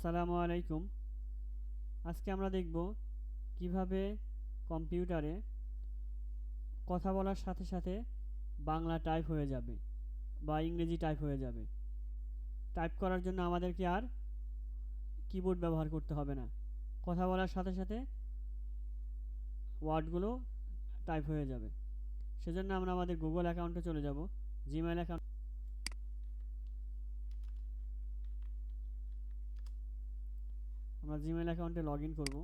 আসসালামু আলাইকুম। আজকে আমরা দেখব কীভাবে কম্পিউটারে কথা বলার সাথে সাথে বাংলা টাইপ হয়ে যাবে বা ইংরেজি টাইপ হয়ে যাবে। টাইপ করার জন্য আমাদেরকে আর কিবোর্ড ব্যবহার করতে হবে না। কথা বলার সাথে সাথে ওয়ার্ডগুলো টাইপ হয়ে যাবে। সেজন্য আমরা আমাদের গুগল অ্যাকাউন্টে চলে যাব জিমেল অ্যাকাউন্ট আমরা জিমেল অ্যাকাউন্টে লগ ইন করব।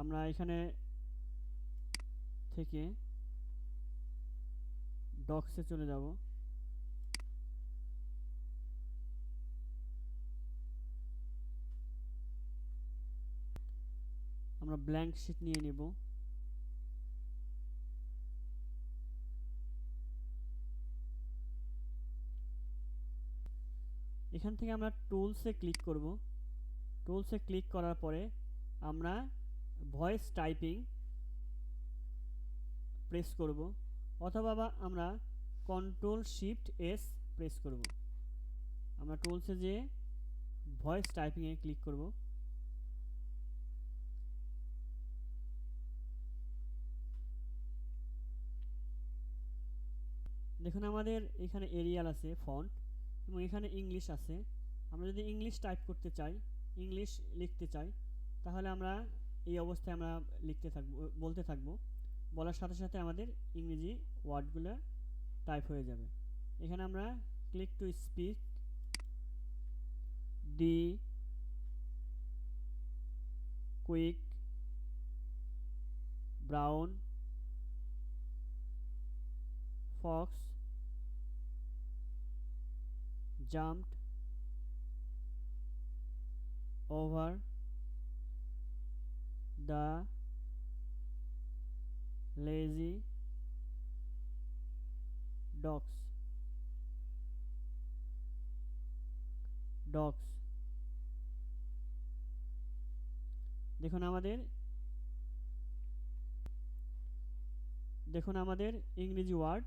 আমরা এখানে থেকে ডক্সে চলে যাব। আমরা ব্ল্যাঙ্ক শিট নিয়ে নেব। এখান থেকে আমরা টুলসে ক্লিক করব। টুলসে ক্লিক করার পরে আমরা ভয়েস টাইপিং প্রেস করব অথবা আমরা কন্ট্রোল শিফট এস প্রেস করব। আমরা টুলসে যে ভয়েস টাইপিংয়ে ক্লিক করব। দেখুন আমাদের এখানে এরিয়াল আছে ফন্ট এবং এখানে ইংলিশ আছে। আমরা যদি ইংলিশ টাইপ করতে চাই ইংলিশ লিখতে চাই, তাহলে আমরা এই অবস্থায় আমরা লিখতে থাকব, বলতে থাকব। বলার সাথে সাথে আমাদের ইংরেজি ওয়ার্ডগুলো টাইপ হয়ে যাবে। এখানে আমরা click to speak the quick brown fox jumped over the lazy dogs. Dogs. দেখুন আমাদের দেখুন আমাদের ইংরেজি ওয়ার্ড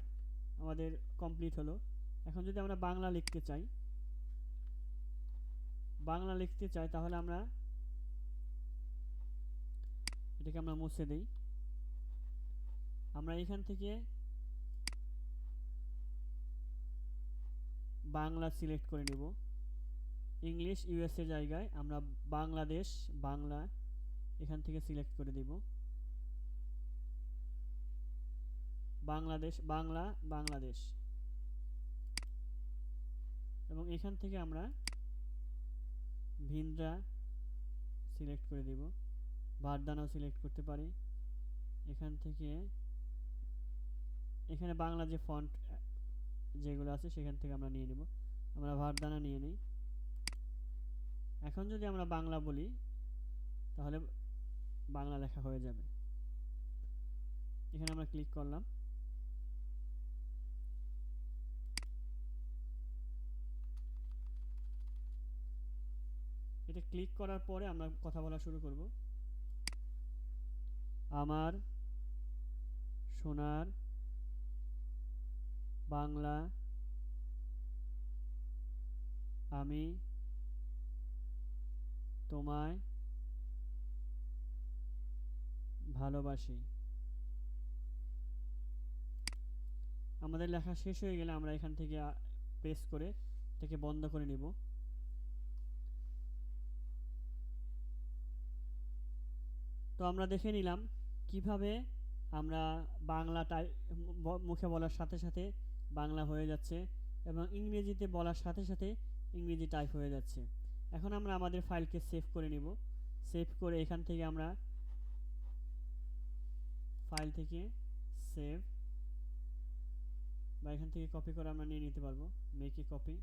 আমাদের কমপ্লিট হলো। এখন যদি আমরা বাংলা লিখতে চাই, বাংলা লিখতে চাই, তাহলে আমরা এটাকে আমরা মুছে দিই। আমরা এখান থেকে বাংলা সিলেক্ট করে নেব। ইংলিশ ইউএসএ জায়গায় আমরা বাংলাদেশ, বাংলা এখান থেকে সিলেক্ট করে দিব। বাংলাদেশ, বাংলা, বাংলাদেশ। এবং এখান থেকে আমরা ভিনরা সিলেক্ট করে দেব। বারদানাও সিলেক্ট করতে পারি। এখান থেকে এখানে বাংলা যে ফন্ট যেগুলো আছে সেখান থেকে আমরা নিয়ে নেব। আমরা ভারদানা নিয়ে নিই। এখন যদি আমরা বাংলা বলি, তাহলে বাংলা লেখা হয়ে যাবে। এখানে আমরা ক্লিক করলাম। এটা ক্লিক করার পরে আমরা কথা বলা শুরু করব। আমার সোনার বাংলা আমি তোমায় ভালোবাসি। আমাদের লেখা শেষ হয়ে গেলে আমরা এখান থেকে প্রেস করে এটাকে বন্ধ করে নিব। তো আমরা দেখে নিলাম কীভাবে আমরা বাংলা টাই মুখে বলার সাথে সাথে বাংলা হয়ে যাচ্ছে এবং ইংরেজিতে বলার সাথে সাথে ইংরেজি টাইপ হয়ে যাচ্ছে। এখন আমরা আমাদের ফাইলকে সেভ করে নিব। সেভ করে এখান থেকে আমরা ফাইল থেকে সেভ বা এখান থেকে কপি করে আমরা নিয়ে নিতে পারব। মেকে কপি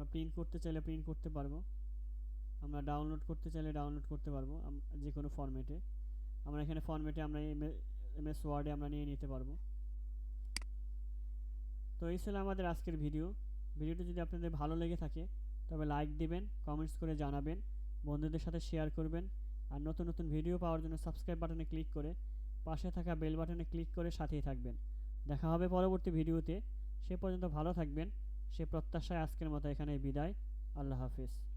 আমরা প্রিন্ট করতে চাইলে প্রিন্ট করতে পারব। আমরা ডাউনলোড করতে চাইলে ডাউনলোড করতে পারব যে কোনো ফরম্যাটে আমরা এখানে ফরম্যাটে আমরা এম এস ওয়ার্ডে আমরা নিয়ে নিতে পারব। তো এই ছিল আমাদের আজকের ভিডিও ভিডিওটি যদি আপনাদের ভালো লেগে থাকে, তবে লাইক দিবেন কমেন্টস করে জানাবেন, বন্ধুদের সাথে শেয়ার করবেন, আর নতুন নতুন ভিডিও পাওয়ার জন্য সাবস্ক্রাইব বাটনে ক্লিক করে পাশে থাকা বেল বাটনে ক্লিক করে সাথেই থাকবেন। দেখা হবে পরবর্তী ভিডিওতে সে পর্যন্ত ভালো থাকবেন। সে প্রত্যাশায় আজকের মতো এখানে বিদায়। আল্লাহ হাফিজ।